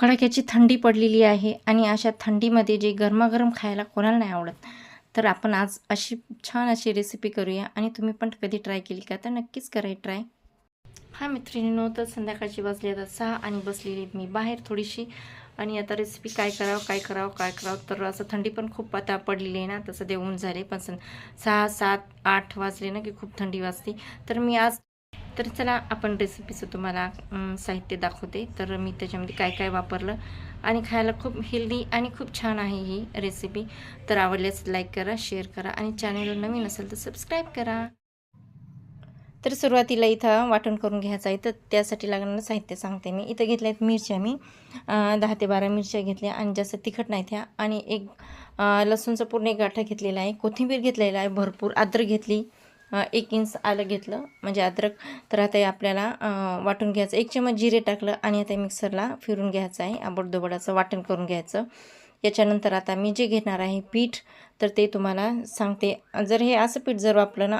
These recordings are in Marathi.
कडाक्याची थंडी पडलेली आहे आणि अशा थंडीमध्ये जे गरमागरम खायला कोणाला नाही आवडत तर आपण आज अशी छान अशी रेसिपी करूया आणि तुम्ही पण कधी ट्राय केली का? तर नक्कीच कराय ट्राय हा मैत्रिणीनो तर संध्याकाळची वाजली आता सहा आणि बसलेली मी बाहेर थोडीशी. आणि आता रेसिपी काय करावं काय करावं काय करावं? तर असं थंडी पण खूप आता पडलेली आहे ना तसं ते ऊन झाले. पण सहा सात आठ वाजले ना की खूप थंडी वाजते. तर मी आज तर चला आपण रेसिपीचं तुम्हाला साहित्य दाखवते. तर मी त्याच्यामध्ये काय काय वापरलं आणि खायला खूप हेल्दी आणि खूप छान आहे ही रेसिपी तर आवडल्यास लाईक करा शेअर करा आणि चॅनल नवीन असेल तर सबस्क्राईब करा. तर सुरुवातीला इथं वाटण करून घ्यायचं आहे. तर त्यासाठी लागणारं साहित्य सांगते मी. इथं घेतल्या आहेत मिरच्या मी. दहा ते बारा मिरच्या घेतल्या आणि जास्त तिखट नाही त्या. आणि एक लसूणचं पूर्ण एक गाठा घेतलेला आहे. कोथिंबीर घेतलेला आहे. भरपूर आद्र घेतली. एक इंच आलं घेतलं. म्हणजे अद्रक. तर आता हे आपल्याला वाटून घ्यायचं. एक चमच जिरे टाकलं आणि आता मिक्सरला फिरून घ्यायचं आहे. आबडदोबडाचं वाटण करून घ्यायचं. याच्यानंतर आता मी जे घेणार आहे पीठ तर ते तुम्हाला सांगते. जर हे असं पीठ जर वापरलं ना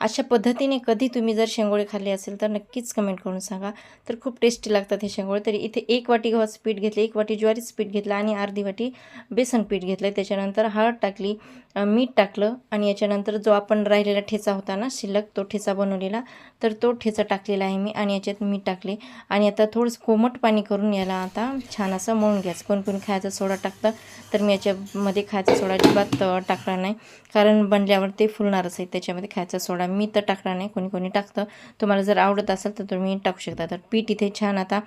अशा पद्धतीने कधी तुम्ही जर शेंगोळे खाल्ले असेल तर नक्कीच कमेंट करून सांगा. तर खूप टेस्टी लागतात हे शेंगोळे. तरी इथे एक वाटी गव्हाचं पीठ घेतलं एक वाटी ज्वारीचं पीठ घेतलं आणि अर्धी वाटी बेसन पीठ घेतलं. त्याच्यानंतर हळद टाकली मीठ टाकलं आणि याच्यानंतर जो आपण राहिलेला ठेचा होता ना शिल्लक तो ठेचा बनवलेला तर तो ठेचा टाकलेला आहे मी आणि याच्यात मीठ टाकले. आणि आता थोडंसं कोमट पाणी करून याला आता छान असं मळून घ्यायचं. कोण कोण खायचा सोडा टाकतं तर मी याच्यामध्ये खायचा सोडा अजिबात सोडावर टाकणार नाही. कारण बनल्यावर ते फुलणारच आहे त्याच्यामध्ये खायचा सोडा. मी तर टाकणार नाही कोणी कोणी टाकतं. तुम्हाला जर आवडत असेल तर तुम्ही टाकू शकता. तर पीठ इथे छान आता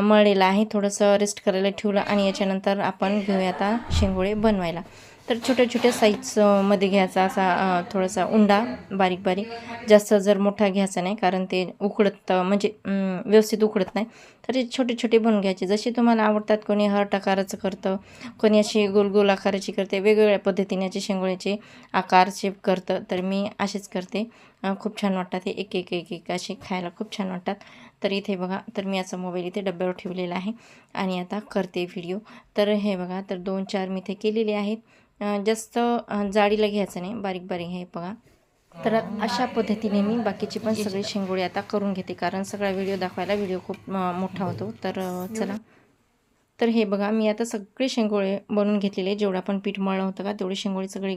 मळलेलं आहे. थोडंसं रेस्ट करायला ठेवलं आणि याच्यानंतर आपण घेऊया आता शेंगोळे बनवायला. तर छोट्या छोट्या साईजमध्ये घ्यायचा असा थोडासा उंडा बारीक बारीक. जास्त जर मोठा घ्यायचा नाही कारण ते उकडत म्हणजे व्यवस्थित उकडत नाही. तर ते छोटे छोटे बनवून घ्यायचे. जसे तुम्हाला आवडतात कोणी हर्ट आकाराचं करतं कोणी अशी गोल गोल आकाराची करते वेगवेगळ्या पद्धतीने याचे शेंगोळ्याचे आकार शेप करतं तर मी असेच करते. खूप छान वाटतात हे एक एक एक एक असे खायला खूप छान वाटतात. तर इथे बघा तर मी असा मोबाईल इथे डब्यावर ठेवलेला आहे. आणि आता करते व्हिडिओ तर हे बघा तर दोन चार मी इथे केलेले आहेत. जास्त जाडीला घ्यायचं नाही. बारीक बारीक हे बघा. तर अशा पद्धतीने मी बाकीची पण सगळी शेंगोळी आता करून घेते. कारण सगळा व्हिडिओ दाखवायला व्हिडिओ खूप मोठा होतो. तर चला. तर हे बघा मी आता सगळे शेंगोळे बनवून घेतलेले जेवढं आपण पीठ मळलं होतं का तेवढे शेंगोळे सगळे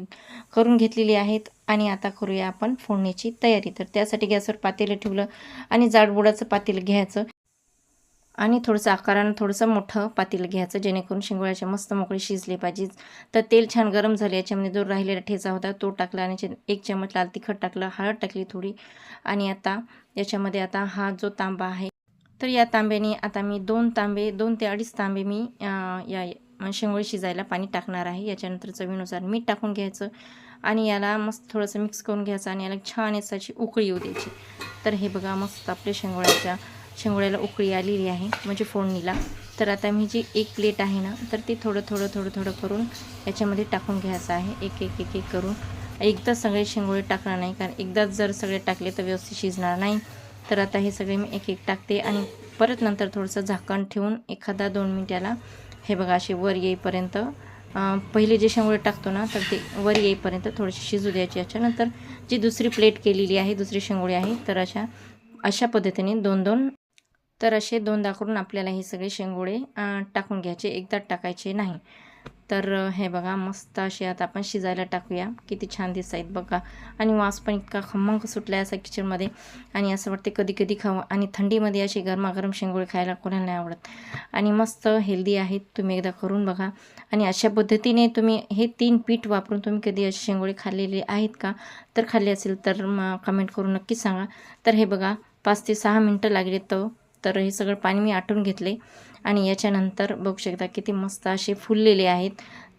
करून घेतलेली आहेत. आणि आता करूया आपण फोडण्याची तयारी. तर त्यासाठी गॅसवर पातेलं ठेवलं आणि जाडबुडाचं पातेलं घ्यायचं. आणि थोडंसं आकारानं थोडंसं मोठं पातेलं घ्यायचं जेणेकरून शेंगोळ्याचे मस्त मोकळे शिजले पाहिजे. तर तेल छान गरम झाले याच्यामध्ये जो राहिलेला ठेचा होता तो टाकला आणि एक चमच लाल तिखट टाकलं हळद टाकली थोडी. आणि आता याच्यामध्ये आता हा जो तांबा आहे तर या तांब्याने आता मी दोन तांबे दोन ते अडीच तांबे मी या शेंगोळी शिजायला पाणी टाकणार आहे. याच्यानंतर चवीनुसार मीठ टाकून घ्यायचं आणि याला मस्त थोडंसं मिक्स करून घ्यायचं आणि याला छान याची उकळी येऊ द्यायची. तर हे बघा मस्त आपल्या शेंगोळ्याच्या शेंगोळ्याला उकळी आलेली आहे म्हणजे फोडणीला. तर आता मी जी एक प्लेट आहे ना तर ती थोडं थोडं थोडं थोडं करून याच्यामध्ये टाकून घ्यायचं आहे. एक एक एक एक करून. एकदा सगळे शेंगोळे टाकणार नाही कारण एकदाच जर सगळे टाकले तर व्यवस्थित शिजणार नाही. तर आता हे सगळे मी एक एक टाकते आणि परत नंतर थोडंसं झाकण ठेवून एखादा दोन मिनिटाला हे बघा असे वर येईपर्यंत पहिले जे शेंगोळे टाकतो ना तर ते वर येईपर्यंत थोडेसे शिजू द्यायचे. याच्यानंतर जी दुसरी प्लेट केलेली आहे दुसरी शेंगोळी आहे तर अशा अशा पद्धतीने दोन दोन तर असे दोनदा करून आपल्याला हे सगळे शेंगोळे टाकून घ्यायचे. एकदा टाकायचे नाही. तर हे बघा मस्त असे आता आपण शिजायला टाकूया. किती छान दिसत आहेत बघा. आणि वास पण इतका खमंग सुटला आहे असा किचनमध्ये आणि असं वाटते कधी कधी खावं. आणि थंडीमध्ये अशी गरमागरम शेंगोळी खायला कोणाला नाही आवडत. आणि मस्त हेल्दी आहेत. तुम्ही एकदा करून बघा. आणि अशा पद्धतीने तुम्ही हे तीन पीठ वापरून तुम्ही कधी असे शेंगोळे खाल्लेले आहेत का? तर खाल्ली असेल तर कमेंट करून नक्कीच सांगा. तर हे बघा पाच ते सहा मिनटं लागले तर तर हे सगळं पाणी मी आटून घेतले आणि याच्यानंतर बघू शकता किती मस्त असे फुललेले आहेत.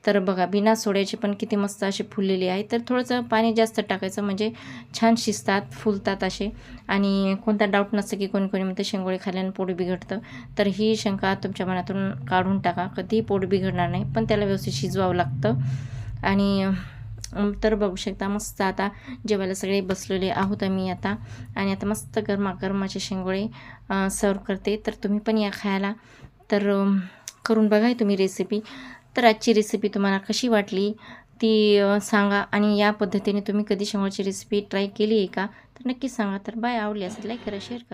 तर बघा बिना सोड्याचे पण किती मस्त असे फुललेले आहेत. तर थोडंसं पाणी जास्त टाकायचं म्हणजे छान शिजतात फुलतात असे. आणि कोणता डाऊट नसतं की कोणी कोणी म्हणतं शेंगोळे खाल्ल्यानं पोट बिघडतं. तर ही शंका तुमच्या मनातून काढून टाका. कधीही पोट बिघडणार नाही पण त्याला व्यवस्थित शिजवावं लागतं. आणि तर बघू शकता मस्त आता जेवायला सगळे बसलेले आहोत आम्ही आता. आणि आता मस्त गरमागरमाचे शेंगोळे सर्व करते. तर तुम्ही पण या खायला. तर करून बघा तुम्ही रेसिपी तर आजची रेसिपी तुम्हाला कशी वाटली ती सांगा आणि या पद्धतीने तुम्ही कधी शेंगोळ्याची रेसिपी ट्राय केली आहे का तर नक्कीच सांगा. तर बाय आवडली असेल लाईक करा शेअर करा.